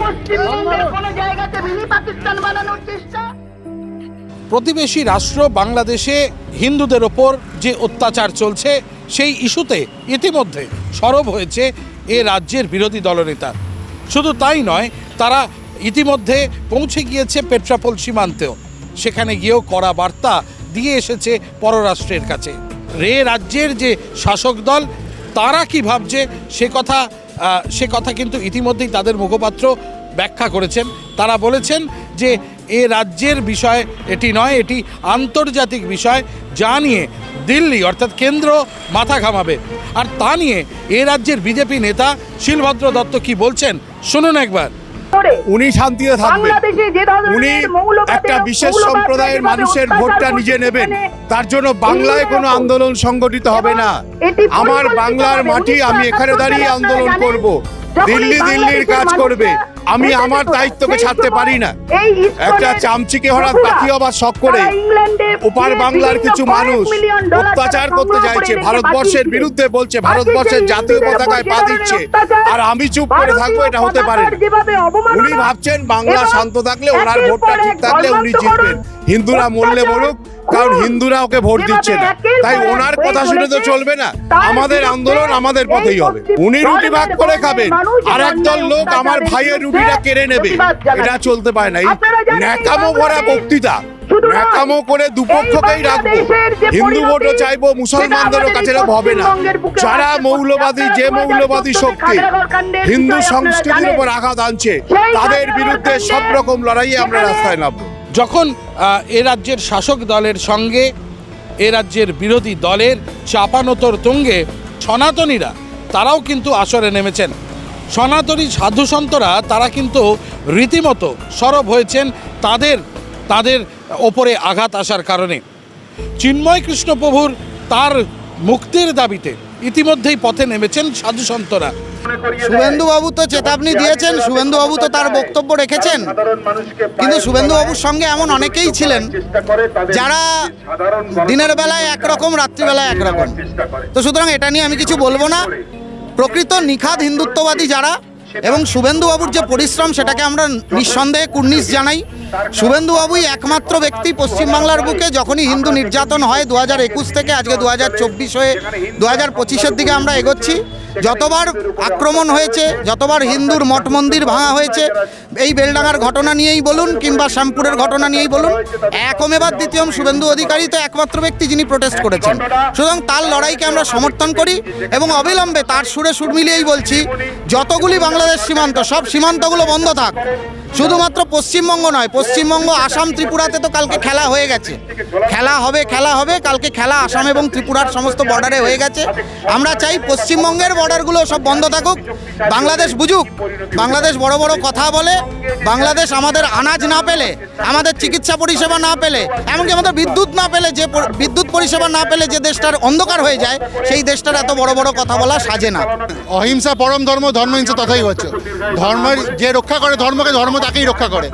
পশ্চিমবঙ্গের কোন জায়গাতে মিনি পাকিস্তান বানানোর চেষ্টা। প্রতিবেশী রাষ্ট্র বাংলাদেশে হিন্দুদের ওপর যে অত্যাচার চলছে সেই ইস্যুতে ইতিমধ্যে সরব হয়েছে এ রাজ্যের বিরোধী দলনেতা। শুধু তাই নয় তারা ইতিমধ্যে পৌঁছে গিয়েছে পেট্রাপোল সীমান্তেও। সেখানে গিয়েও কড়া বার্তা দিয়ে এসেছে পররাষ্ট্রের কাছে। রে রাজ্যের যে শাসক দল তারা কি ভাবছে সে কথা সে কথা কিন্তু ইতিমধ্যেই তাদের মুখপাত্র ব্যাখ্যা করেছেন। তারা বলেছেন যে এ রাজ্যের বিষয় এটি নয়, এটি আন্তর্জাতিক বিষয়। যা নিয়ে দিল্লি অর্থাৎ কেন্দ্র মাথা ঘামাবে। আর তা নিয়ে এ রাজ্যের বিজেপি নেতা শিলভদ্র দত্ত কি বলছেন, শুনুন একবার। করে উনি শান্তিতে থাকবেন। উনি একটা বিশেষ সম্প্রদায়ের মানুষের ভোটটা নিজে নেবেন। তার জন্য বাংলায় কোনো আন্দোলন সংগঠিত হবে না। আমার বাংলার মাটি আমি এখানে দাঁড়িয়ে আন্দোলন করব। দিল্লি দিল্লির কাজ করবে। আমি আমার দায়িত্বকে ছাড়তে পারি না। একটা চামচিকে হঠাৎ বাকি হবার শখ করে উপার ওপার বাংলার কিছু মানুষ অত্যাচার করতে চাইছে ভারতবর্ষের বিরুদ্ধে বলছে ভারতবর্ষের জাতীয় পতাকায় পা দিচ্ছে। আর আমি চুপ করে থাকব এটা হতে পারে না। উনি ভাবছেন বাংলা শান্ত থাকলে ওনার ভোটটা ঠিক থাকলে উনি জিতবেন। হিন্দুরা মরলে মরুক কারণ হিন্দুরা ওকে ভোট দিচ্ছে না। তাই ওনার কথা শুনে তো চলবে না। আমাদের আন্দোলন আমাদের পথেই হবে। উনি রুটি ভাগ করে খাবেন। আর একদল লোক আমার ভাইয়ের রুটিটা কেড়ে নেবে। এটা চলতে পারে না। এই ন্যাকামো ভরা বক্তৃতা। ন্যাকামো করে দুপক্ষকেই রাখব। হিন্দু ভোটও চাইব মুসলমানদেরও কাছে হবে না। যারা মৌলবাদী যে মৌলবাদী শক্তি হিন্দু সংস্কৃতির উপর আঘাত আনছে তাদের বিরুদ্ধে সব রকম লড়াইয়ে আমরা রাস্তায় নামবো। যখন এ রাজ্যের শাসক দলের সঙ্গে, এ রাজ্যের বিরোধী দলের চাপানোতর তুঙ্গে সনাতনীরা, তারাও কিন্তু আসরে নেমেছেন। সনাতনী সাধুসন্তরা তারা কিন্তু রীতিমতো সরব হয়েছেন তাদের তাদের ওপরে আঘাত আসার কারণে। চিন্ময় কৃষ্ণপ্রভুর তার মুক্তির দাবিতে ইতিমধ্যেই পথে নেমেছেন সাধুসন্তরা শুভেন্দুবাবু তো চেতাবনী দিয়েছেন শুভেন্দুবাবু তো তার বক্তব্য রেখেছেন। কিন্তু শুভেন্দুবাবুর সঙ্গে এমন অনেকেই ছিলেন যারা দিনের বেলায় একরকম রাত্রিবেলায় একরকম। তো সুতরাং এটা নিয়ে আমি কিছু বলব না। প্রকৃত নিখাদ হিন্দুত্ববাদী যারা এবং শুভেন্দুবাবুর যে পরিশ্রম সেটাকে আমরা নিঃসন্দেহে কুর্নিশ জানাই। শুভেন্দুবাবুই একমাত্র ব্যক্তি পশ্চিমবাংলার বুকে যখনই হিন্দু নির্যাতন হয় দু হাজার একুশ থেকে আজকে দু হাজার চব্বিশ হয়ে দু হাজার পঁচিশের দিকে আমরা এগোচ্ছি। যতবার আক্রমণ হয়েছে, যতবার হিন্দুর মঠ মন্দির ভাঙা হয়েছে, এই বেলডাঙ্গার ঘটনা নিয়েই বলুন কিংবা শ্যামপুরের ঘটনা নিয়েই বলুন একমেবার দ্বিতীয়ম শুভেন্দু অধিকারী তো একমাত্র ব্যক্তি যিনি প্রোটেস্ট করেছেন। সুতরাং তার লড়াইকে আমরা সমর্থন করি এবং অবিলম্বে তার সুরে সুর মিলিয়েই বলছি, যতগুলি বাংলাদেশ সীমান্ত, সব সীমান্তগুলো বন্ধ থাক। শুধুমাত্র পশ্চিমবঙ্গ নয়, পশ্চিমবঙ্গ, আসাম, ত্রিপুরাতে তো কালকে খেলা হয়ে গেছে। খেলা হবে খেলা হবে, কালকে খেলা আসাম এবং ত্রিপুরার সমস্ত বর্ডারে হয়ে গেছে। আমরা চাই পশ্চিমবঙ্গের বর্ডারগুলো সব বন্ধ থাকুক। বাংলাদেশ বুঝুক, বাংলাদেশ বড় বড় কথা বলে, বাংলাদেশ আমাদের আনাজ না পেলে, আমাদের চিকিৎসা পরিষেবা না পেলে, এমনকি আমাদের বিদ্যুৎ না পেলে যে বিদ্যুৎ পরিষেবা না পেলে যে দেশটার অন্ধকার হয়ে যায়, সেই দেশটার এত বড় বড় কথা বলা সাজে না। অহিংসা পরম ধর্ম ধর্ম হিংসা তথাই হচ্ছে। ধর্মের যে রক্ষা করে ধর্মকে, ধর্ম তাকেই রক্ষা করে।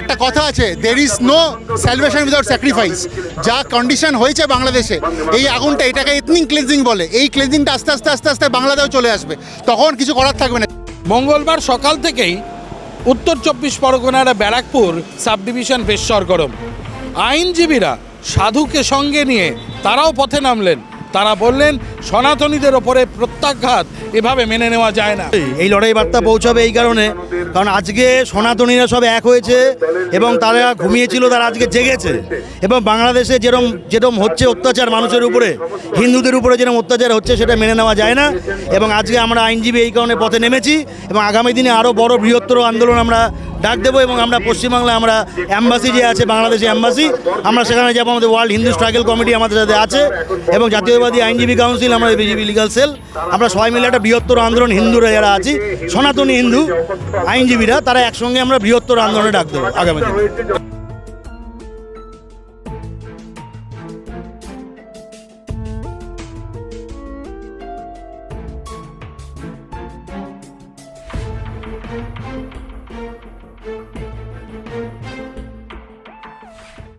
একটা কথা আছে there is no salvation without sacrifice যা কন্ডিশন হয়েছে বাংলাদেশে, এই আগুনটা এটাকে এথনিক ক্লিনজিং বলে। এই ক্লিনজিংটা আস্তে আস্তে আস্তে আস্তে বাংলাদেশেও চলে আসবে। তখন কিছু করার থাকবে না। মঙ্গলবার সকাল থেকেই উত্তর চব্বিশ পরগনার ব্যারাকপুর সাব ডিভিশন বেশ সরগরম। আইনজীবীরা সাধুকে সঙ্গে নিয়ে তারাও পথে নামলেন। তারা বললেন, সনাতনীদের ওপরে প্রত্যাঘাত এভাবে মেনে নেওয়া যায় না। এই লড়াই বার্তা পৌঁছাবে এই কারণে, কারণ আজকে সনাতনীরা সব এক হয়েছে এবং তারা ঘুমিয়েছিল, তারা আজকে জেগেছে। এবং বাংলাদেশে যেরম যেরকম হচ্ছে অত্যাচার মানুষের উপরে, হিন্দুদের উপরে যেরকম অত্যাচার হচ্ছে, সেটা মেনে নেওয়া যায় না। এবং আজকে আমরা আইনজীবী এই কারণে পথে নেমেছি এবং আগামী দিনে আরও বড় বৃহত্তর আন্দোলন আমরা ডাক দেবো এবং আমরা পশ্চিমবাংলায় আমরা অ্যাম্বাসি যে আছে, বাংলাদেশি অ্যাম্বাসি, আমরা সেখানে যাব, আমাদের ওয়ার্ল্ড হিন্দু স্ট্রাগল কমিটি আমাদের সাথে আছে এবং জাতীয়বাদী আইনজীবী কাউন্সিল আমরা বিজেপি লিগাল সেল আমরা সবাই মিলে একটা বৃহত্তর আন্দোলন হিন্দুরা যারা আছি, সনাতনী হিন্দু আইনজীবীরা, তারা একসঙ্গে আমরা বৃহত্তর আন্দোলনে ডাক দেবো আগামী